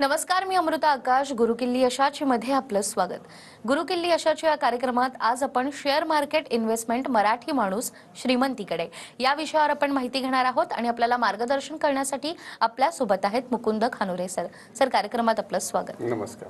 नमस्कार मी अमृता आकाश गुरुकिल्ली यशाची मध्ये आपलं स्वागत. गुरुकिल्ली यशाच्या या कार्यक्रमात आज आपण शेअर मार्केट इन्व्हेस्टमेंट मराठी माणूस श्रीमंतीकडे. या विषयावर आपण माहिती घेणार आहोत आणि आपल्याला मार्गदर्शन करण्यासाठी आपल्यासोबत आहेत मुकुंद खानुरे सर. सर कार्यक्रमात आपलं स्वागत. नमस्कार.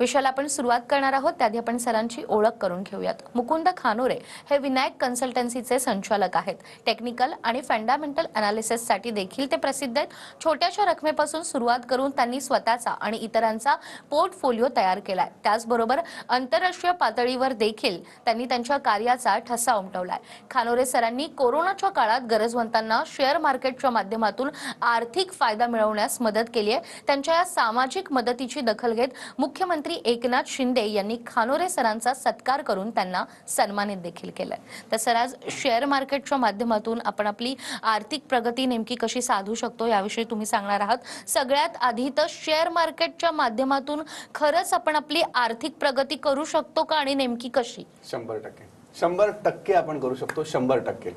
विषयाला आपण सुरुवात करणार आहोत. त्याआधी आपण सरांची ओळख करून घेऊयात. मुकुंद खानोरे हे विनायक कन्सल्टन्सीचे संचालक आहेत. टेक्निकल आणि फंडामेंटल अनालिसिससाठी देखील ते प्रसिद्ध आहेत. छोट्याशा रकमेपासून सुरुवात करून त्यांनी स्वतःचा आणि इतरांचा पोर्टफोलिओ तयार केलाय. त्याचबरोबर आंतरराष्ट्रीय पातळीवर देखील त्यांनी त्यांच्या कार्याचा ठसा उमटवलाय. खानोरे सरांनी कोरोनाच्या काळात गरजवंतांना शेअर मार्केटच्या माध्यमातून आर्थिक फायदा मिळवण्यास मदत केली आहे. त्यांच्या या सामाजिक मदतीची दखल घेत मुख्यमंत्री एकनाथ शिंदे यांनी खानोरे सरांचा सत्कार करून त्यांना सन्मानित देखील केलं तर सर आज शेअर मार्केटच्या माध्यमातून आपण आपली आर्थिक प्रगती नेमकी कशी साधू शकतो याविषयी तुम्ही सांगणार आहात. सगळ्यात आधी तर शेअर मार्केटच्या माध्यमातून खरंच आपण आपली आर्थिक प्रगती करू शकतो का आणि नेमकी कशी? शंभर टक्के. शंभर टक्के आपण करू शकतो शंभर टक्के.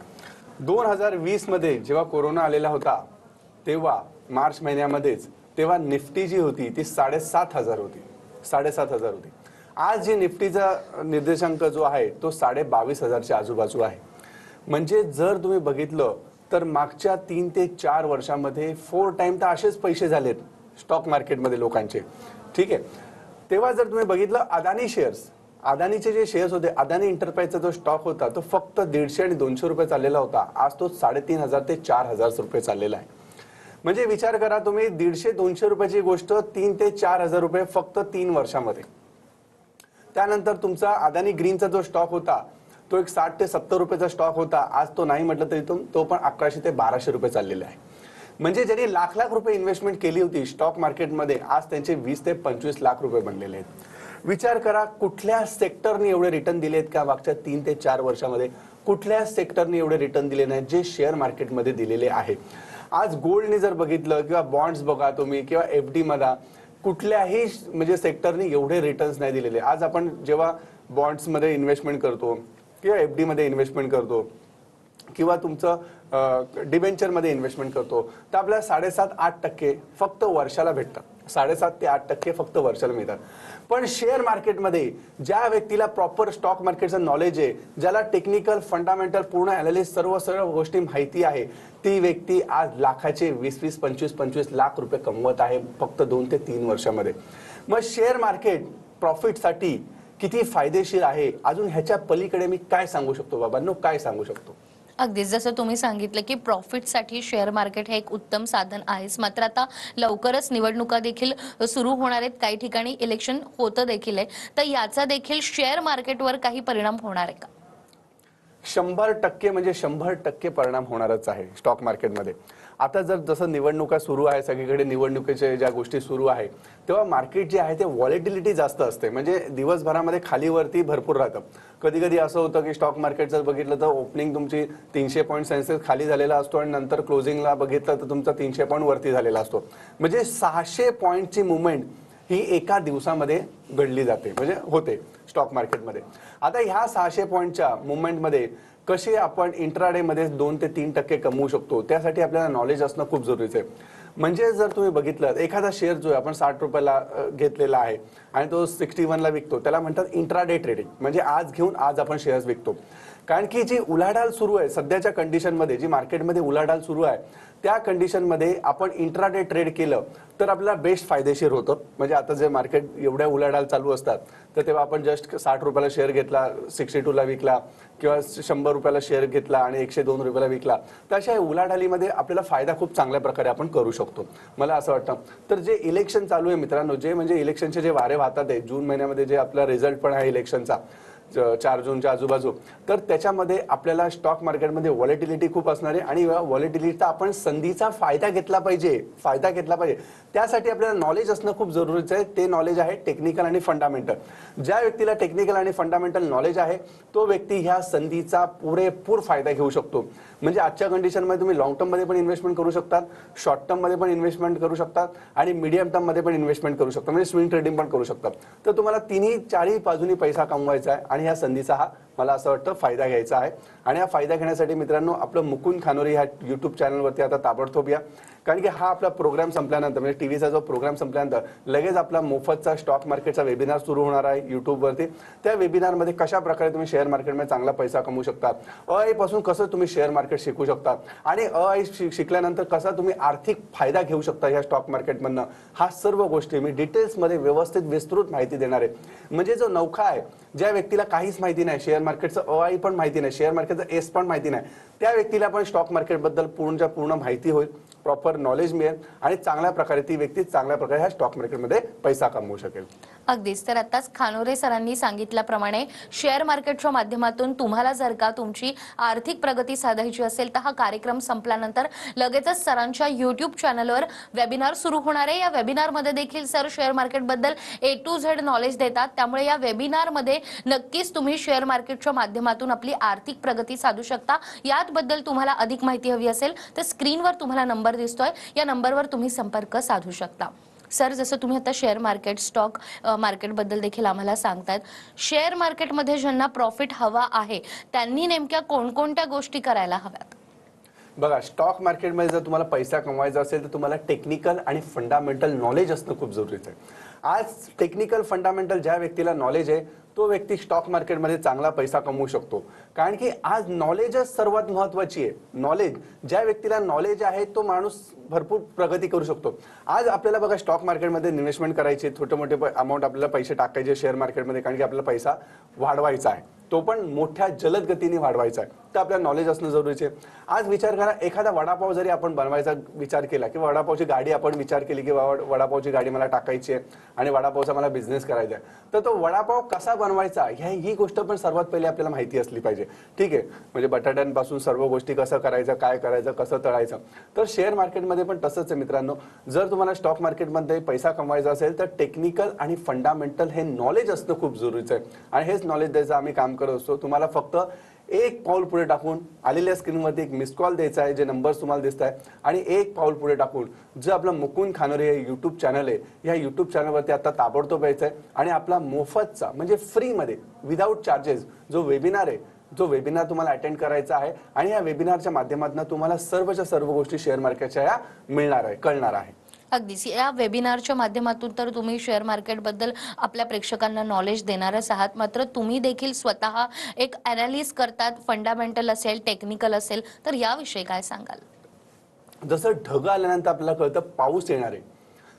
दोन हजार वीसमध्ये जेव्हा कोरोना आलेला होता तेव्हा मार्च महिन्यामध्येच तेव्हा निफ्टी जी होती ती साडेसात हजार होती. साडेसात हजार होती. आज जी निफ्टीचा निर्देशांक जो आहे तो साडे बावीस हजारच्या आजूबाजू आहे. म्हणजे जर तुम्ही बघितलं तर मागच्या तीन ते चार वर्षामध्ये फोर टाइम तर असेच पैसे झालेत स्टॉक मार्केटमध्ये लोकांचे. ठीक आहे? तेव्हा जर तुम्ही बघितलं अदानी शेअर्स अदानीचे जे शेअर्स होते अदानी एंटरप्राइजचा जो स्टॉक होता तो फक्त दीडशे आणि दोनशे रुपये चाललेला होता. आज तो साडेतीन हजार ते चार हजार रुपये चाललेला आहे. म्हणजे विचार करा तुम्ही दीडशे दोनशे रुपयाची गोष्ट तीन ते चार हजार रुपये फक्त तीन वर्षामध्ये. त्यानंतर तुमचा अदानी ग्रीनचा जो स्टॉक होता तो एक साठ ते सत्तर रुपयाचा स्टॉक होता. आज तो नाही म्हटलं तरी तो तो पण अकराशे ते बाराशे रुपये चाललेला आहे. म्हणजे ज्यांनी लाख लाख रुपये इन्व्हेस्टमेंट केली होती स्टॉक मार्केटमध्ये आज त्यांचे वीस ते पंचवीस लाख रुपये बनलेले आहेत. विचार करा कुठल्या सेक्टरने एवढे रिटर्न दिले आहेत का मागच्या तीन ते चार वर्षामध्ये? कुठल्या सेक्टरने एवढे रिटर्न दिले नाहीत जे शेअर मार्केटमध्ये दिलेले आहे? आज गोल्डने जर बघितलं किंवा बॉन्ड्स बघा तुम्ही किंवा एफ डी मध्ये कुठल्याही म्हणजे सेक्टरने एवढे रिटर्न्स नाही दिलेले. आज आपण जेव्हा बॉन्ड्समध्ये इन्व्हेस्टमेंट करतो किंवा एफमध्ये इन्व्हेस्टमेंट करतो किंवा तुमचं डिबेंचरमध्ये इन्व्हेस्टमेंट करतो तर आपल्याला साडेसात आठ टक्के फक्त वर्षाला भेटतात. साडेसात ते आठ टक्के फक्त वर्षाला मिळतात. पण शेअर मार्केटमध्ये ज्या व्यक्तीला प्रॉपर स्टॉक मार्केटचं नॉलेज आहे ज्याला टेक्निकल फंडामेंटल पूर्ण अनालिस सर्व सर्व गोष्टी माहिती आहे ती व्यक्ती आज लाखाचे वीस वीस पंचवीस पंचवीस लाख रुपये कमवत आहे फक्त दोन ते तीन वर्षामध्ये. मग शेअर मार्केट प्रॉफिटसाठी किती फायदेशीर आहे? अजून ह्याच्या पलीकडे मी काय सांगू शकतो बाबांनो? काय सांगू शकतो? अगदीच जसं तुम्ही सांगितलं की प्रॉफिटसाठी शेअर मार्केट हे एक उत्तम साधन आहेच. मात्र आता लवकरच निवडणुका देखील सुरू होणार आहेत. काही ठिकाणी इलेक्शन होतं देखील आहे. तर याचा देखील शेअर मार्केटवर काही परिणाम होणार आहे का? शंभर टक्के म्हणजे शंभर टक्के परिणाम होणारच आहे स्टॉक मार्केटमध्ये आता जर जसं निवडणुका सुरू आहे सगळीकडे निवडणुकीचे ज्या गोष्टी सुरू आहे तेव्हा मार्केट जे आहे ते व्हॉलेटिलिटी जास्त असते. म्हणजे दिवसभरामध्ये खालीवरती भरपूर राहतं. कधी कधी असं होतं की स्टॉक मार्केट जर बघितलं तर ओपनिंग तुमची तीनशे पॉईंट सेन्सेस खाली झालेला असतो आणि नंतर क्लोजिंगला बघितलं तर तुमचा तीनशे पॉईंट वरती झालेला असतो. म्हणजे सहाशे पॉईंटची मुवमेंट ही एका दिवसामध्ये घडली जाते. म्हणजे होते स्टॉक मार्केटमध्ये आता ह्या सहाशे पॉईंटच्या मुवमेंटमध्ये कसे आपण इंट्राडेमध्ये दोन ते तीन टक्के कमवू शकतो त्यासाठी आपल्याला नॉलेज असणं खूप जरुरीचं आहे. म्हणजे जर तुम्ही बघितलं एखादा शेअर जो आहे आपण साठ रुपयाला घेतलेला आहे आणि तो सिक्स्टी वनला विकतो त्याला म्हणतात इंट्राडे ट्रेडिंग म्हणजे आज घेऊन आज आपण शेअर्स विकतो. कारण की जी उलाढाल सुरू आहे सध्याच्या कंडिशनमध्ये जी मार्केटमध्ये उलाढाल सुरू आहे त्या कंडिशनमध्ये आपण इंट्राडे ट्रेड केलं तर आपल्याला बेस्ट फायदेशीर होतं. म्हणजे आता जे मार्केट एवढ्या उलाढाल चालू असतात तर तेव्हा आपण जस्ट साठ रुपयाला शेअर घेतला सिक्स्टी टूला विकला किंवा शंभर रुपयाला शेअर घेतला आणि एकशे दोन रुपयाला विकला तर अशा उलाढालीमध्ये आपल्याला फायदा खूप चांगल्या प्रकारे आपण करू शकतो. मला असं वाटतं. तर जे इलेक्शन चालू आहे मित्रांनो जे म्हणजे इलेक्शनचे जे वारे वाहतात आहे जून महिन्यामध्ये जे आपला रिझल्ट पण आहे इलेक्शनचा चार जूनच्या आजूबाजू. तर त्याच्यामध्ये आपल्याला स्टॉक मार्केटमध्ये व्हॉलेटिलिटी खूप असणार आहे आणि व्हॉलेटिलिटीचा आपण संधीचा फायदा घेतला पाहिजे. फायदा घेतला पाहिजे. त्यासाठी आपल्याला नॉलेज असणं खूप जरुरीचं आहे. ते नॉलेज आहे टेक्निकल आणि फंडामेंटल ज्या व्यक्तीला टेक्निकल आणि फंडामेंटल नॉलेज आहे तो व्यक्ती ह्या संधीचा पुरेपूर फायदा घेऊ शकतो. म्हणजे आजच्या कंडिशनमध्ये तुम्ही लॉंग टर्ममध्ये पण इन्व्हेस्टमेंट करू शकतात शॉर्ट टर्ममध्ये पण इन्व्हेस्टमेंट करू शकतात आणि मीडियम टर्ममध्ये पण इन्व्हेस्टमेंट करू शकता. म्हणजे स्विंग ट्रेडिंग पण करू शकतात तर तुम्हाला तिन्ही चारही बाजूनी पैसा कमवायचा आहे आणि ह्या संधीचा हा मला असं वाटतं फायदा घ्यायचा आहे. आणि हा फायदा घेण्यासाठी मित्रांनो आपलं मुकुंद खानोरी ह्या युट्यूब चॅनलवरती आता ताबडतोब या. कारण की हा आपला प्रोग्राम संपल्यानंतर म्हणजे टीव्हीचा जो प्रोग्राम संपल्यानंतर लगेच आपला मोफतचा स्टॉक मार्केटचा वेबिनार सुरू होणार आहे यूट्यूबवरती त्या वेबिनारमध्ये कशा प्रकारे तुम्ही शेअर मार्केटमध्ये चांगला पैसा कमवू शकता? अ पासून कसं तुम्ही शेअर मार्केट शिकू शकता? आणि अ आई शिकल्यानंतर कसा तुम्ही आर्थिक फायदा घेऊ शकता या स्टॉक मार्केटमधनं हा सर्व गोष्टी मी डिटेल्समध्ये व्यवस्थित विस्तृत माहिती देणार आहे. म्हणजे जो नौखा आहे ज्या व्यक्तीला काहीच माहिती नाही शेअर मार्केटचं अ पण माहिती नाही शेअर मार्केटचं एस पण माहिती नाही. त्या व्यक्तीला पण स्टॉक मार्केटबद्दल पूर्णच्या पूर्ण माहिती होईल प्रॉपर नॉलेज मिळेल आणि चांगल्या प्रकारे ती व्यक्ती चांगल्या प्रकारे ह्या स्टॉक मार्केटमध्ये पैसा कमवू शकेल. अगदीच. तर आताच खानोरे सरांनी सांगितल्याप्रमाणे शेअर मार्केटच्या माध्यमातून तुम्हाला जर का तुमची आर्थिक प्रगती साधायची असेल तर हा कार्यक्रम संपल्यानंतर लगेचच सरांच्या युट्यूब चॅनलवर वेबिनार सुरू होणार आहे. या वेबिनारमध्ये देखील सर शेअर मार्केटबद्दल ए टू झेड नॉलेज देतात. त्यामुळे या वेबिनारमध्ये नक्कीच तुम्ही शेअर मार्केटच्या माध्यमातून आपली आर्थिक प्रगती साधू शकता. याबद्दल तुम्हाला अधिक माहिती हवी असेल तर स्क्रीनवर तुम्हाला नंबर दिसतोय. या नंबरवर तुम्ही संपर्क साधू शकता. सर जसं तुम्ही आता शेअर मार्केट स्टॉक मार्केटबद्दल देखील आम्हाला सांगतायत. शेअर मार्केटमध्ये ज्यांना प्रॉफिट हवा आहे त्यांनी नेमक्या कोणकोणत्या गोष्टी करायला हव्यात? बघा स्टॉक मार्केटमध्ये जर तुम्हाला पैसा कमवायचा असेल तर तुम्हाला टेक्निकल आणि फंडामेंटल नॉलेज असणं खूप जरुरीचं आहे. आज टेक्निकल फंडामेंटल ज्या व्यक्तीला नॉलेज आहे तो व्यक्ती स्टॉक मार्केटमध्ये चांगला पैसा कमवू शकतो. कारण की आज नॉलेजच सर्वात महत्वाची आहे. नॉलेज ज्या व्यक्तीला नॉलेज आहे तो माणूस भरपूर प्रगती करू शकतो. आज आपल्याला बघा स्टॉक मार्केटमध्ये इन्व्हेस्टमेंट करायची छोटे मोठे अमाऊंट आपल्याला पैसे टाकायचे शेअर मार्केटमध्ये कारण की आपल्याला पैसा वाढवायचा आहे. तो पण मोठ्या जलद गतीने वाढवायचा आहे. तर आपल्याला नॉलेज असणं जरुरीचे आहे. आज विचार करा एखादा वडापाव जरी आपण बनवायचा विचार केला किंवा वडापावची गाडी आपण विचार केली की वडापावची गाडी मला टाकायची आहे आणि वडापावचा मला बिझनेस करायचा आहे. तर तो वडापाव कसा बनवायचा ह्या ही गोष्ट पण सर्वात पहिले आपल्याला माहिती असली पाहिजे. ठीक आहे? म्हणजे बटाट्यांपासून सर्व गोष्टी कसं करायचं काय करायचं कसं तळायचं? तर शेअर मार्केटमध्ये पण तसंच आहे मित्रांनो. जर तुम्हाला स्टॉक मार्केटमध्ये पैसा कमवायचा असेल तर टेक्निकल आणि फंडामेंटल हे नॉलेज असणं खूप जरुरीचं आहे. आणि हेच नॉलेज द्यायचं आम्ही काम करत असतो. तुम्हाला फक्त एक पाऊल पुढे टाकून आलेल्या स्क्रीनवरती एक मिस कॉल द्यायचा आहे जे नंबर्स तुम्हाला दिसत आहे आणि एक पाऊल पुढे टाकून जे आपलं मुकुंद खानोरे हे यूट्यूब चॅनल आहे या यूट्यूब चॅनलवरती आता ताबडतोब यायचं आहे आणि आपला मोफतचा म्हणजे फ्रीमध्ये विदाऊट चार्जेस जो वेबिनार आहे जो वेबिनार तुम्हाला अटेंड करायचा आहे. आणि या वेबिनारच्या माध्यमातून तुम्हाला सर्वच्या सर्व गोष्टी शेअर मार्केटच्या या मिळणार आहे कळणार आहे. अगदीच. या वेबिनारच्या माध्यमातून तर तुम्ही शेअर मार्केटबद्दल आपल्या प्रेक्षकांना नॉलेज देणारच आहात. मात्र तुम्ही देखील स्वतः एक अनालिस करतात फंडामेंटल असेल टेक्निकल असेल तर याविषयी काय सांगाल? जसं ढग आल्यानंतर आपल्याला कळतं पाऊस येणार. आहे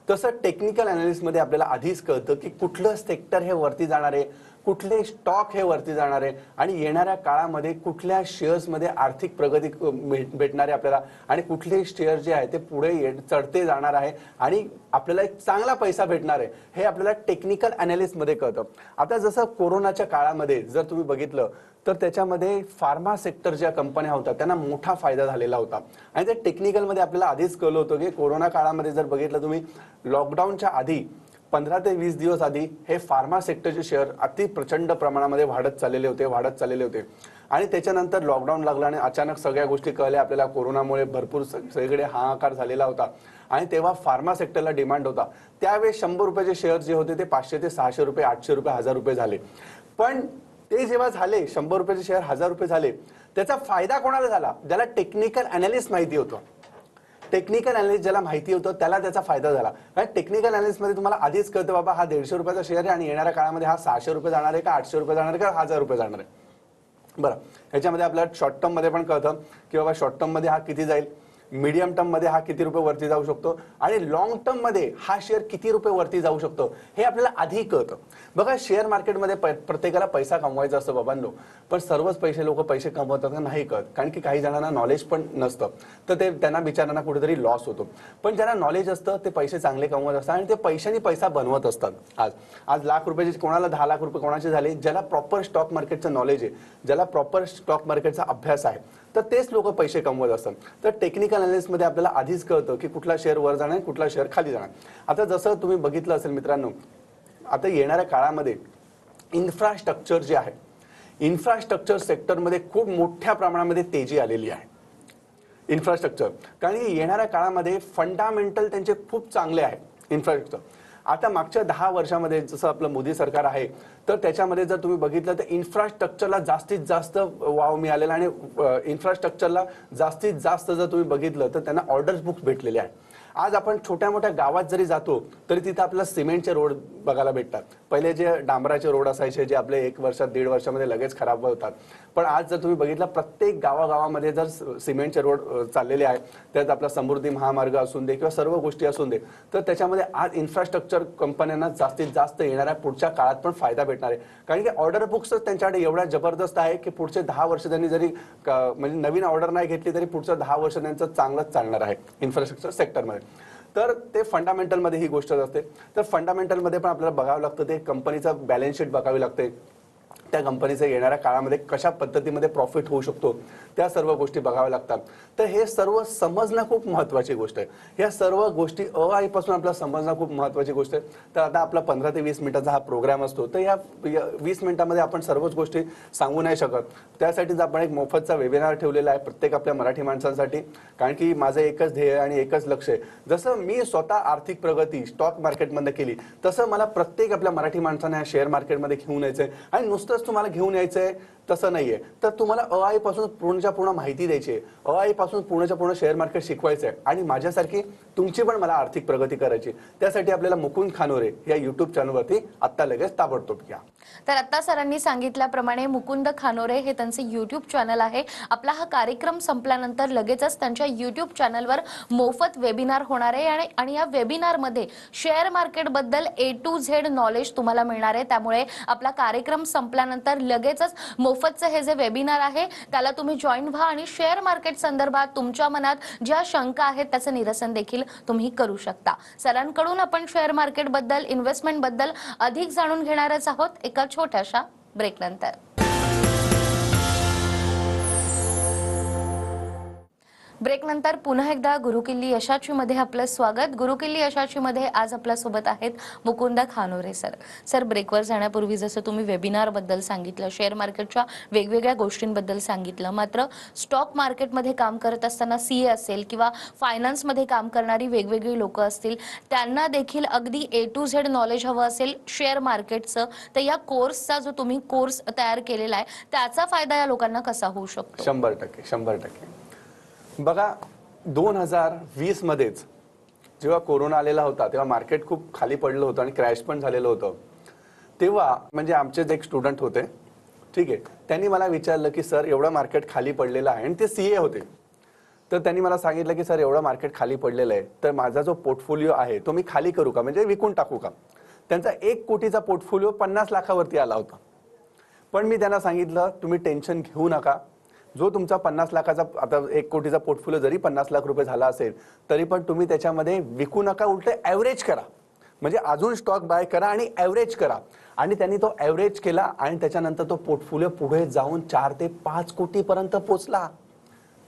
तसं टेक्निकलमध्ये आपल्याला आधीच कळतं की कुठलं सेक्टर हे वरती जाणार आहे. कुठले स्टॉक हे वरती जाणार आहे? आणि येणाऱ्या काळामध्ये कुठल्या शेअर्समध्ये आर्थिक प्रगती भेट- भेटणार आहे आपल्याला? आणि कुठले शेअर जे आहे ते पुढे ये- चढते जाणार आहे? आणि आपल्याला एक चांगला पैसा भेटणार आहे? हे आपल्याला टेक्निकल अनालिस्टमध्ये कळतं. आता जसं कोरोनाच्या काळामध्ये जर तुम्ही बघितलं तर त्याच्यामध्ये फार्मा सेक्टर ज्या कंपन्या होत्या त्यांना मोठा फायदा झालेला होता. आणि त्या टेक्निकलमध्ये आपल्याला आधीच कळलं होतं की कोरोना काळामध्ये जर बघितलं तुम्ही लॉकडाऊनच्या आधी पंधरा ते वीस दिवस आधी हे फार्मा सेक्टरचे शेअर अति प्रचंड प्रमाणामध्ये वाढत चाललेले होते वाढत चाललेले होते. आणि त्याच्यानंतर लॉकडाऊन लागला आणि अचानक सगळ्या गोष्टी कळल्या. आपल्याला कोरोनामुळे भरपूर सगळीकडे हाहाकार झालेला होता. आणि तेव्हा फार्मा सेक्टरला डिमांड होता. त्यावेळेस शंभर रुपयाचे शेअर जे होते ते पाचशे ते सहाशे रुपये आठशे रुपये हजार रुपये झाले. पण ते जेव्हा झाले शंभर रुपयाचे शेअर हजार रुपये झाले त्याचा फायदा कोणाला झाला? ज्याला टेक्निकल अनालिस्ट माहिती होतं. टेक्निकल अनालिस्ट ज्याला माहिती होतं त्याला त्याचा फायदा झाला. कारण टेक्निकल अनालिस्टमध्ये तुम्हाला आधीच कळतं बाबा हा दीडशे रुपयाचा शेअर आहे आणि येणाऱ्या काळामध्ये हा सहाशे रुपये जाणार आहे का आठशे रुपये जाणार आहे का हजार रुपये जाणार आहे. बरं ह्याच्यामध्ये आपल्याला शॉर्ट टर्ममध्ये पण कळतं की बाबा शॉर्ट टर्ममध्ये हा किती जाईल. मीडियम टर्ममध्ये हा किती रुपये वरती जाऊ शकतो? आणि लॉंग टर्ममध्ये हा शेअर किती रुपये वरती जाऊ शकतो? हे आपल्याला आधी कळतं. बघा शेअर मार्केटमध्ये प- प्रत्येकाला पैसा कमवायचा असतो बाबांनो. पण सर्वच पैसे लोक पैसे कमवतात का नाही कळत. कारण की काही जणांना नॉलेज पण नसतं. तर ते त्यांना बिचारांना कुठेतरी लॉस होतो. पण ज्यांना नॉलेज असतं ते पैसे चांगले कमवत असतात आणि ते पैशाने पैसा बनवत असतात. आज आज लाख रुपयाचे कोणाला दहा लाख रुपये कोणाचे झाले ज्याला प्रॉपर स्टॉक मार्केटचं नॉलेज आहे ज्याला प्रॉपर स्टॉक मार्केटचा अभ्यास आहे तर तेच लोक पैसे कमवत असतात. तर टेक्निकल अनालिसिसमध्ये आपल्याला आधीच कळतं की कुठला शेअर वर जाणार कुठला शेअर खाली जाणार. आता जसं तुम्ही बघितलं असेल मित्रांनो आता येणाऱ्या काळामध्ये इन्फ्रास्ट्रक्चर जे आहे इन्फ्रास्ट्रक्चर सेक्टरमध्ये खूप मोठ्या प्रमाणामध्ये तेजी आलेली आहे. इन्फ्रास्ट्रक्चर कारण की येणाऱ्या काळामध्ये फंडामेंटल त्यांचे खूप चांगले आहे. इन्फ्रास्ट्रक्चर आता मागच्या दहा वर्षामध्ये जसं आपलं मोदी सरकार आहे तर त्याच्यामध्ये जर तुम्ही बघितलं तर इन्फ्रास्ट्रक्चरला जास्तीत जास्त वाव मिळालेला आणि इन्फ्रास्ट्रक्चरला जास्तीत जास्त जर तुम्ही बघितलं तर त्यांना ऑर्डर्स बुक्स भेटलेले आहेत. आज आपण छोट्या मोठ्या गावात जरी जातो तरी तिथं आपल्याला सिमेंटचे रोड बघायला भेटतात. पहिले जे डांबराचे रोड असायचे जे आपले एक वर्षात दीड वर्षामध्ये लगेच खराब होतात. पण आज जर तुम्ही बघितलं प्रत्येक गावागावामध्ये जर सिमेंटचे रोड चाललेले आहे त्यात आपला समृद्धी महामार्ग असून दे किंवा सर्व गोष्टी असून दे तर त्याच्यामध्ये आज इन्फ्रास्ट्रक्चर कंपन्यांना जास्तीत जास्त येणाऱ्या पुढच्या काळात पण फायदा भेटणार आहे. कारण की ऑर्डर बुक्सच त्यांच्याकडे एवढ्या जबरदस्त आहे की पुढचे दहा वर्ष त्यांनी जरी क- म्हणजे नवीन ऑर्डर नाही घेतली तरी पुढचं दहा वर्ष त्यांचं चांगलंच चालणार आहे इन्फ्रास्ट्रक्चर सेक्टरमध्ये तर ते फंडामेंटलमध्ये ही गोष्ट असते. तर फंडामेंटलमध्ये पण आपल्याला बघावं लागतं ते कंपनीचं बॅलन्स शीट बघावी लागते. त्या कंपनीचा येणाऱ्या काळामध्ये कशा पद्धतीमध्ये प्रॉफिट होऊ शकतो त्या सर्व गोष्टी बघाव्या लागतात. तर हे सर्व समजणं खूप महत्त्वाची गोष्ट आहे. या सर्व गोष्टी अ आईपासून आपल्याला समजणं खूप महत्त्वाची गोष्ट आहे. तर आता आपला पंधरा ते वीस मिनिटाचा हा प्रोग्राम असतो. तर या वीस मिनिटामध्ये आपण सर्वच गोष्टी सांगू नाही शकत. त्यासाठीच आपण एक मोफतचा वेबिनार ठेवलेला आहे प्रत्येक आपल्या मराठी माणसांसाठी. कारण की माझं एकच ध्येय आणि एकच लक्ष आहे. जसं मी स्वतः आर्थिक प्रगती स्टॉक मार्केटमध्ये केली तसं मला प्रत्येक आपल्या मराठी माणसांना शेअर मार्केटमध्ये घेऊन यायचं आहे आणि नुसतं तुम्हाला घेऊन यायचं आहे तसं नाहीये. तर तुम्हाला अ आई पासून पूर्णच्या पूर्ण माहिती द्यायची आहे. अ आई पासून पूर्णच्या पूर्ण शेअर मार्केट शिकवायचं आहे आणि माझ्यासारखी तुमची पण मला आर्थिक प्रगती करायची त्यासाठी आपल्याला मुकुंद खानोरे या युट्यूब चॅनलवरती आत्ता लगेच ताबडतोब घ्या. तर आता सरांनी सांगितल्याप्रमाणे मुकुंद खानोरे हे त्यांचे युट्यूब चॅनल आहे. आपला हा कार्यक्रम संपल्यानंतर लगेचच त्यांच्या युट्यूब चॅनलवर मोफत वेबिनार होणार आहे. आणि या वेबिनारमध्ये शेअर मार्केटबद्दल ए टू झेड नॉलेज तुम्हाला मिळणार आहे. त्यामुळे आपला कार्यक्रम संपल्यानंतर लगेचच मोफतचं हे जे वेबिनार आहे त्याला तुम्ही जॉईन व्हा आणि शेअर मार्केट संदर्भात तुमच्या मनात ज्या शंका आहेत त्याचं निरसन देखील तुम्ही करू शकता. सरांकडून आपण शेअर मार्केटबद्दल इन्व्हेस्टमेंटबद्दल अधिक जाणून घेणारच आहोत. एका छोट्याशा ब्रेकनंतर ब्रेकनंतर पुन्हा एकदा गुरुकिल्ली यशाची मध्ये आपलं स्वागत. गुरुकिल्ली यशाची मध्ये आज आपल्यासोबत आहेत मुकुंद खानोरे सर. सर ब्रेकवर जाण्यापूर्वी जसं तुम्ही वेबिनारबद्दल सांगितलं शेअर मार्केटच्या वेगवेगळ्या गोष्टींबद्दल सांगितलं मात्र स्टॉक मार्केटमध्ये काम करत असताना सी ए असेल किंवा फायनान्समध्ये काम करणारी वेगवेगळी लोक असतील त्यांना देखील अगदी ए टू झेड नॉलेज हवं असेल शेअर मार्केटचं तर या कोर्सचा जो तुम्ही कोर्स तयार केलेला आहे त्याचा फायदा या लोकांना कसा होऊ शकतो? शंभर टक्के शंभर टक्के. बघा दोन हजार वीस मध्येच जेव्हा कोरोना आलेला होता तेव्हा मार्केट खूप खाली पडलं होतं आणि क्रॅश पण झालेलं होतं. तेव्हा म्हणजे आमचेच एक स्टुडंट होते ठीक आहे त्यांनी मला विचारलं की सर एवढं मार्केट खाली पडलेलं आहे. आणि ते सी ए होते. तर त्यांनी मला सांगितलं की सर एवढं मार्केट खाली पडलेलं आहे तर माझा जो पोर्टफोलिओ आहे तो मी खाली करू का? म्हणजे विकून टाकू का? त्यांचा एक कोटीचा पोर्टफोलिओ पन्नास लाखावरती आला होता. पण मी त्यांना सांगितलं तुम्ही टेन्शन घेऊ नका जो तुमचा पन्नास लाखाचा आता एक कोटीचा पोर्टफोलिओ जरी पन्नास लाख रुपये झाला असेल तरी पण तुम्ही त्याच्यामध्ये विकू नका उलट ॲव्हरेज करा. म्हणजे अजून स्टॉक बाय करा आणि ॲव्हरेज करा. आणि त्यांनी तो ॲव्हरेज केला आणि त्याच्यानंतर तो पोर्टफोलिओ पुढे जाऊन चार ते पाच कोटीपर्यंत पोचला.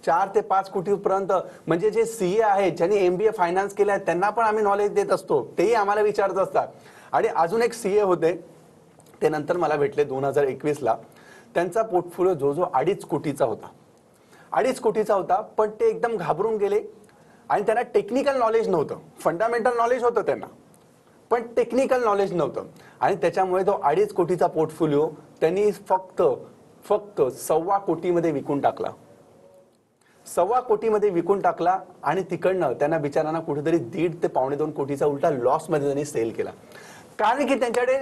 चार ते पाच कोटीपर्यंत. म्हणजे जे सी ए आहेत ज्यांनी एम बी ए फायनान्स केलं आहे त्यांना पण आम्ही नॉलेज देत असतो. तेही आम्हाला विचारत असतात. आणि अजून एक सी ए होते ते नंतर मला भेटले दोन हजार एकवीसला. त्यांचा पोर्टफोलिओ जो जो अडीच कोटीचा होता. अडीच कोटीचा होता पण ते एकदम घाबरून गेले आणि त्यांना टेक्निकल नॉलेज नव्हतं. फंडामेंटल नॉलेज होतं त्यांना. पण टेक्निकल नॉलेज नव्हतं. आणि त्याच्यामुळे तो अडीच कोटीचा पोर्टफोलिओ त्यांनी फक्त फक्त सव्वा कोटीमध्ये विकून टाकला. सव्वा कोटीमध्ये विकून टाकला आणि तिकडनं त्यांना बिचारांना कुठेतरी दीड ते पावणे दोन कोटीचा उलटा लॉसमध्ये त्यांनी सेल केला. कारण की त्यांच्याकडे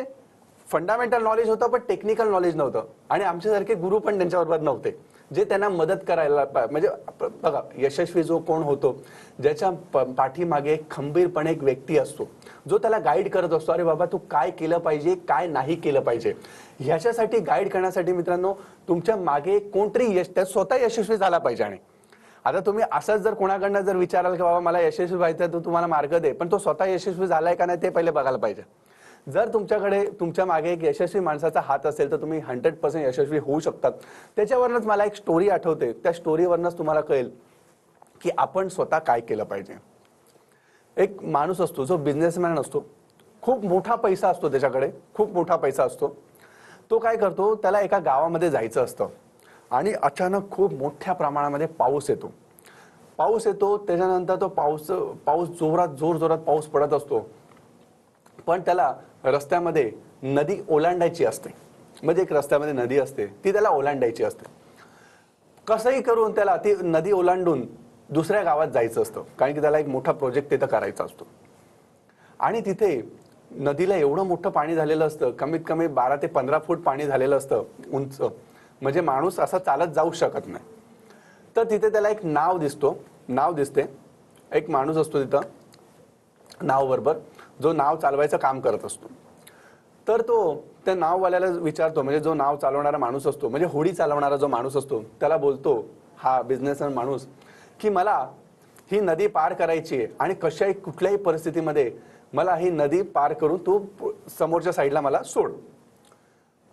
फंडामेंटल नॉलेज होतं पण टेक्निकल नॉलेज नव्हतं. आणि आमच्यासारखे गुरु पण त्यांच्याबरोबर नव्हते. जे त्यांना मदत करायला पा- म्हणजे बघा यशस्वी जो कोण होतो ज्याच्या पाठीमागे एक खंबीरपणे एक व्यक्ती असतो जो त्याला गाईड करत असतो अरे बाबा तू काय केलं पाहिजे काय नाही केलं पाहिजे? ह्याच्यासाठी गाईड करण्यासाठी मित्रांनो तुमच्या मागे कोणतरी यश त्या स्वतः यशस्वी झाला पाहिजे आणि. आता तुम्ही असंच जर कोणाकडनं जर विचाराल की बाबा मला यशस्वी व्हायचं आहे, तर तुम्हाला मार्ग दे. पण तो स्वतः यशस्वी झालाय का नाही ते पहिले बघायला पाहिजे. जर तुमच्याकडे तुमच्या मागे एक यशस्वी माणसाचा हात असेल तर तुम्ही हंड्रेड पर्सेंट यशस्वी होऊ शकतात. त्याच्यावरनच मला एक स्टोरी आठवते. त्या स्टोरीवरनच तुम्हाला कळेल की आपण स्वतः काय केलं पाहिजे. एक माणूस असतो जो बिझनेसमॅन असतो. खूप मोठा पैसा असतो त्याच्याकडे. खूप मोठा पैसा असतो. तो काय करतो त्याला एका गावामध्ये जायचं असतं. आणि अचानक खूप मोठ्या प्रमाणामध्ये पाऊस येतो. पाऊस येतो त्याच्यानंतर तो पाऊस पाऊस जोरात जोर जोरात पाऊस पडत असतो. पण त्याला रस्त्यामध्ये नदी ओलांडायची असते. म्हणजे एक रस्त्यामध्ये नदी असते ती त्याला ओलांडायची असते. कसंही करून त्याला ती नदी ओलांडून दुसऱ्या गावात जायचं असतं. कारण की त्याला एक मोठा प्रोजेक्ट तिथं करायचा असतो. आणि तिथे नदीला एवढं मोठं पाणी झालेलं असतं कमीत कमी बारा ते पंधरा फूट पाणी झालेलं असतं उंच. म्हणजे माणूस असा चालत जाऊ शकत नाही. तर तिथे त्याला एक नाव दिसतो. नाव दिसते. एक माणूस असतो तिथं. नावबरोबर जो नाव चालवायचं काम करत असतो. तर तो त्या नाववाल्याला विचारतो म्हणजे जो नाव चालवणारा माणूस असतो म्हणजे होडी चालवणारा जो माणूस असतो त्याला बोलतो हा बिझनेसमॅन माणूस की मला ही नदी पार करायची आहे आणि कशाही कुठल्याही परिस्थितीमध्ये मला ही नदी पार करून तू समोरच्या साईडला मला सोड.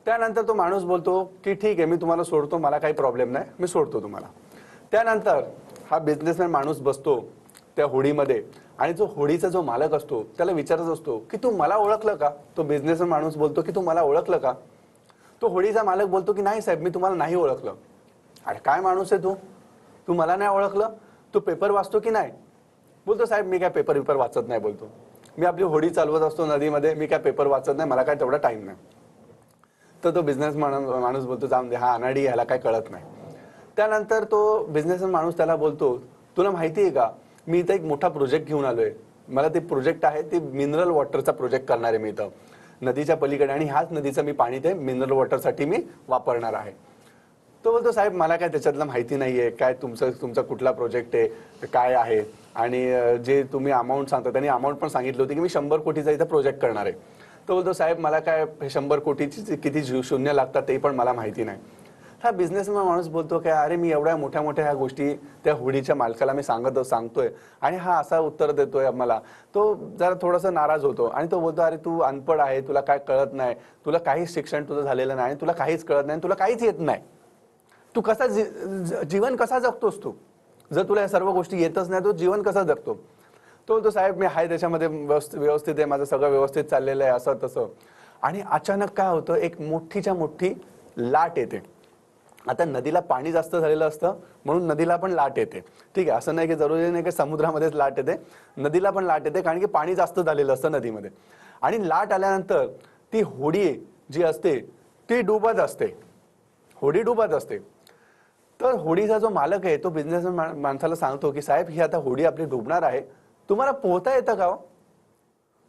त्यानंतर तो माणूस बोलतो की ठीक आहे मी तुम्हाला सोडतो मला काही प्रॉब्लेम नाही मी सोडतो तुम्हाला. त्यानंतर हा बिझनेसमॅन माणूस बसतो त्या होडीमध्ये आणि जो होडीचा जो मालक असतो त्याला विचारत असतो की तू मला ओळखलं का? तो बिझनेस माणूस बोलतो की तू मला ओळखलं का? तो होडीचा मालक बोलतो की नाही साहेब मी तुम्हाला नाही ओळखलं. अरे काय माणूस आहे तू? तू मला नाही ओळखलं? तू पेपर वाचतो की नाही? बोलतो साहेब मी काय पेपर विपर वाचत नाही बोलतो. मी आपली होडी चालवत असतो नदीमध्ये मी काय पेपर वाचत नाही मला काय तेवढा टाईम नाही. तर तो बिझनेस माणूस बोलतो जाऊन दे हा अनाडी ह्याला काय कळत नाही. त्यानंतर तो बिझनेस माणूस त्याला बोलतो तुला माहिती आहे का? मी इथं एक मोठा प्रोजेक्ट घेऊन आलोय. मला ते प्रोजेक्ट आहे ते मिनरल वॉटरचा प्रोजेक्ट करणार आहे मी इथं. नदीच्या पलीकडे आणि ह्याच नदीचं मी पाणी ते मिनरल वॉटरसाठी मी वापरणार आहे. तो बोलतो साहेब मला काय त्याच्यातलं माहिती नाही आहे काय तुमचं तुमचा कुठला प्रोजेक्ट आहे? काय आहे? आणि जे तुम्ही अमाऊंट सांगता त्यांनी अमाऊंट पण सांगितली होती की मी शंभर कोटीचा इथं प्रोजेक्ट करणार आहे. तो बोलतो साहेब मला काय हे शंभर कोटीची किती शून्य लागतात ते पण मला माहिती नाही. हा बिझनेसमॅन माणूस बोलतो की अरे मी एवढ्या मोठ्या मोठ्या ह्या गोष्टी त्या होडीच्या मालकाला मी सांगत सांगतोय. आणि हा असा उत्तर देतोय मला तो जरा थोडासा नाराज होतो आणि तो बोलतो अरे तू अनपड आहे तुला काय कळत नाही. तुला काहीच शिक्षण तुझं झालेलं नाही तुला काहीच कळत नाही तुला काहीच येत नाही. तू कसा जी- ज- जीवन कसा जगतोस तू? जर तुला या सर्व गोष्टी येतच नाही तो जीवन कसा जगतो? तो बोलतो साहेब मी आहे त्याच्यामध्ये व्यवस्थित व्यवस्थित आहे. माझं सगळं व्यवस्थित चाललेलं आहे असं तसं. आणि अचानक काय होतं एक मोठीच्या मोठी लाट येते. आता नदीला पाणी जास्त झालेलं असतं म्हणून नदीला पण लाट येते. ठीक आहे असं नाही की जरुरी नाही की समुद्रामध्येच लाट येते. नदीला पण लाट येते कारण की पाणी जास्त झालेलं असतं नदीमध्ये. आणि लाट आल्यानंतर ती होडी जी असते ती डुबत असते. होडी डुबत असते. तर होडीचा जो मालक आहे तो बिझनेस माणसाला सांगतो की साहेब ही आता होडी आपली डुबणार आहे. तुम्हाला पोहता येतं का हो?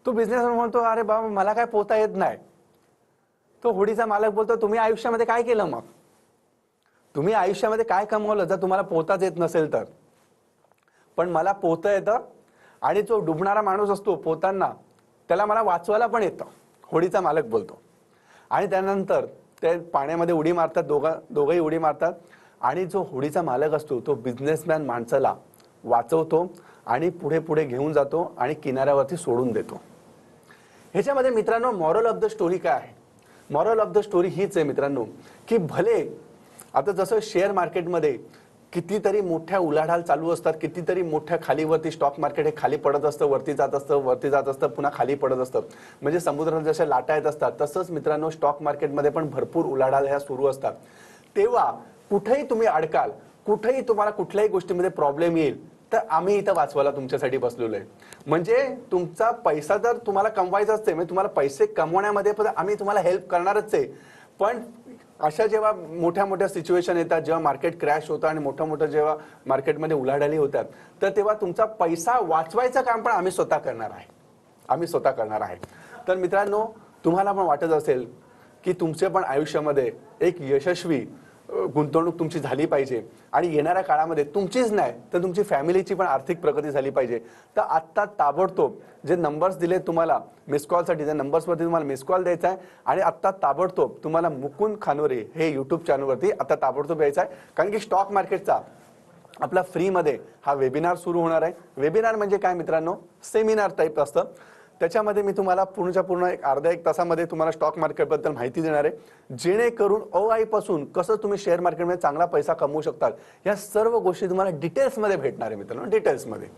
तो बिझनेस म्हणतो अरे बाबा मला काय पोहता येत नाही. तो होडीचा मालक बोलतो तुम्ही आयुष्यामध्ये काय केलं मग? तुम्ही आयुष्यामध्ये काय कमवलं जर तुम्हाला पोहताच येत नसेल तर? पण मला पोहता येतं आणि जो डुबणारा माणूस असतो पोहताना त्याला मला वाचवायला पण येतं. होडीचा मालक बोलतो. आणि त्यानंतर ते पाण्यामध्ये उडी मारतात दोघा दोघंही उडी मारतात. आणि जो होडीचा मालक असतो तो बिझनेसमॅन माणसाला वाचवतो आणि पुढे पुढे घेऊन जातो आणि किनाऱ्यावरती सोडून देतो. ह्याच्यामध्ये मित्रांनो मॉरल ऑफ द स्टोरी काय आहे? मॉरल ऑफ द स्टोरी हीच आहे मित्रांनो की भले आता जसं शेअर मार्केटमध्ये कितीतरी मोठ्या उलाढाल चालू असतात कितीतरी मोठ्या खालीवरती स्टॉक मार्केट हे खाली पडत असतं वरती जात असतं वरती जात असतं पुन्हा खाली पडत असतं. म्हणजे समुद्रात जशा लाटा येत असतात तसंच मित्रांनो स्टॉक मार्केटमध्ये पण भरपूर उलाढाल ह्या सुरू असतात. तेव्हा कुठेही तुम्ही अडकाल कुठेही तुम्हाला कुठल्याही गोष्टीमध्ये प्रॉब्लेम येईल तर आम्ही इथं वाचवायला तुमच्यासाठी बसलेलो आहे. म्हणजे तुमचा पैसा जर तुम्हाला कमवायचा असते म्हणजे तुम्हाला पैसे कमवण्यामध्ये पण आम्ही तुम्हाला हेल्प करणारच आहे. पण अशा जेव्हा मोठ्या मोठ्या सिच्युएशन येतात जेव्हा मार्केट क्रॅश होतं आणि मोठं मोठं जेव्हा मार्केटमध्ये उलाढाली होतात तर तेव्हा तुमचा पैसा वाचवायचं काम पण आम्ही स्वतः करणार आहे. आम्ही स्वतः करणार आहे. तर मित्रांनो तुम्हाला पण वाटत असेल की तुमचे पण आयुष्यामध्ये एक यशस्वी गुंतवणूक तुमची झाली पाहिजे आणि येणाऱ्या काळामध्ये तुमचीच नाही तर तुमची फॅमिलीची पण आर्थिक प्रगती झाली पाहिजे. तर आत्ता ताबडतोब जे नंबर्स दिले तुम्हाला मिस कॉलसाठी त्या नंबर्सवरती तुम्हाला मिस कॉल द्यायचा आहे आणि आत्ता ताबडतोब तुम्हाला मुकुंद खानोरे हे यूट्यूब चॅनलवरती आता ताबडतोब यायचं आहे. कारण की स्टॉक मार्केटचा आपला फ्रीमध्ये हा वेबिनार सुरू होणार आहे. वेबिनार म्हणजे काय मित्रांनो? सेमिनार टाईप असतं. त्याच्यामध्ये मी तुम्हाला पूर्णच्या पूर्ण एक अर्ध्या एक तासामध्ये तुम्हाला स्टॉक मार्केटबद्दल माहिती देणार आहे. जेणेकरून ओ आईपासून कसं तुम्ही शेअर मार्केटमध्ये चांगला पैसा कमवू शकता या सर्व गोष्टी तुम्हाला डिटेल्समध्ये भेटणार आहे मित्रांनो डिटेल्समध्ये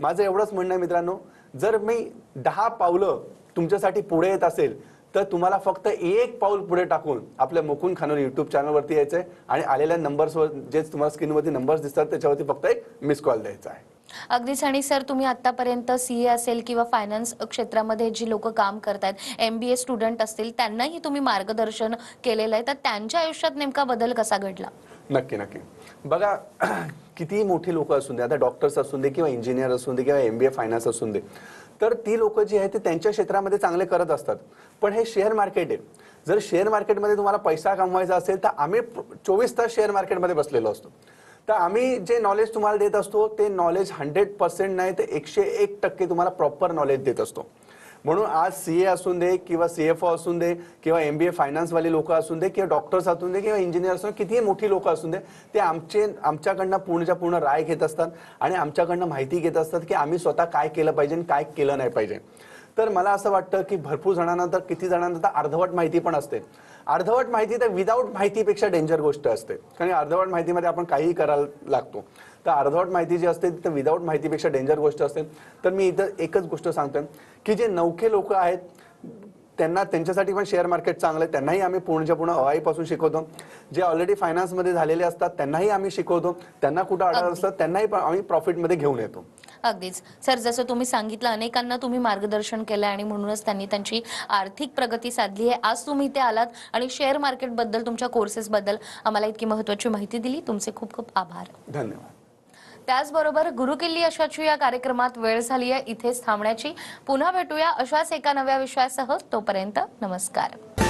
माझं एवढंच म्हणणं आहे मित्रांनो जर मी दहा पावलं तुमच्यासाठी पुढे येत असेल तर तुम्हाला फक्त एक पाऊल पुढे टाकून आपल्या मुकुंद खानोर युट्यूब चॅनलवरती यायचं आहे आणि आलेल्या नंबर्सवर जे तुम्हाला स्क्रीनवरती नंबर्स दिसतात त्याच्यावरती फक्त एक मिस कॉल द्यायचा आहे. अगदीच. आणि सर तुम्ही आतापर्यंत सीए असेल किंवा फायनान्स क्षेत्रामध्ये जी लोक काम करतायत एम बी ए स्टुडंट असतील त्यांनाही तुम्ही मार्गदर्शन केलेलं आहे. तर त्यांच्या आयुष्यात नेमका बदल कसा घडला? नक्की नक्की. बघा कितीही मोठी लोक असून दे आता डॉक्टर्स असून दे किंवा इंजिनियर असून दे किंवा एम बी ए फायनान्स असून दे तर ती लोक जी आहेत ते त्यांच्या क्षेत्रामध्ये चांगले करत असतात. पण हे शेअर मार्केट आहे. जर शेअर मार्केटमध्ये तुम्हाला पैसा कमवायचा असेल तर आम्ही चोवीस तास शेअर मार्केटमध्ये बसलेलो असतो. तर आम्ही जे नॉलेज तुम्हाला देत असतो ते नॉलेज हंड्रेड पर्सेंट नाही तर एकशे एक टक्के तुम्हाला प्रॉपर नॉलेज देत असतो. म्हणून आज सी ए असून दे किंवा सी एफ ओ असून दे किंवा एम बी ए फायनान्सवाले लोक असून दे किंवा डॉक्टर्स असून दे किंवा इंजिनियर असून कितीही मोठी लोक असून दे ते आमचे आमच्याकडनं पूर्णच्या पूर्ण राय घेत असतात आणि आमच्याकडनं माहिती घेत असतात की आम्ही स्वतः काय केलं पाहिजे आणि काय केलं नाही पाहिजे. तर मला असं वाटतं की भरपूर जणांना तर किती जणांना तर अर्धवट माहिती पण असते. अर्धवट माहिती तर विदाऊट माहितीपेक्षा डेंजर गोष्ट असते. कारण अर्धवट माहितीमध्ये आपण काहीही करायला लागतो. तर अर्धवट माहिती जी असते ती तर विदाऊट माहितीपेक्षा डेंजर गोष्ट असते. तर मी इथं एकच गोष्ट सांगतोय की जे नौके लोक आहेत त्यांना त्यांच्यासाठी पण शेअर मार्केट चांगलं आहे. त्यांनाही आम्ही पूर्णच्या पूर्ण अवाईपासून शिकवतो. जे ऑलरेडी फायनान्समध्ये झालेले असतात त्यांनाही आम्ही शिकवतो. त्यांना कुठं अडत असतात त्यांनाही पण आम्ही प्रॉफिटमध्ये घेऊन येतो. अगदीच. सर जसं तुम्ही सांगितलं अनेकांना तुम्ही मार्गदर्शन केलं आणि म्हणूनच त्यांनी त्यांची आर्थिक प्रगती साधली आहे. आज तुम्ही इथे आलात आणि शेअर मार्केटबद्दल तुमच्या कोर्सेसबद्दल आम्हाला इतकी महत्त्वाची माहिती दिली. तुमचे खूप खूप आभार. धन्यवाद. त्याचबरोबर गुरुकिल्ली अशाची या कार्यक्रमात वेळ झाली आहे. इथेच थांबण्याची. पुन्हा भेटूया अशाच एका नव्या विषयासह. तोपर्यंत नमस्कार.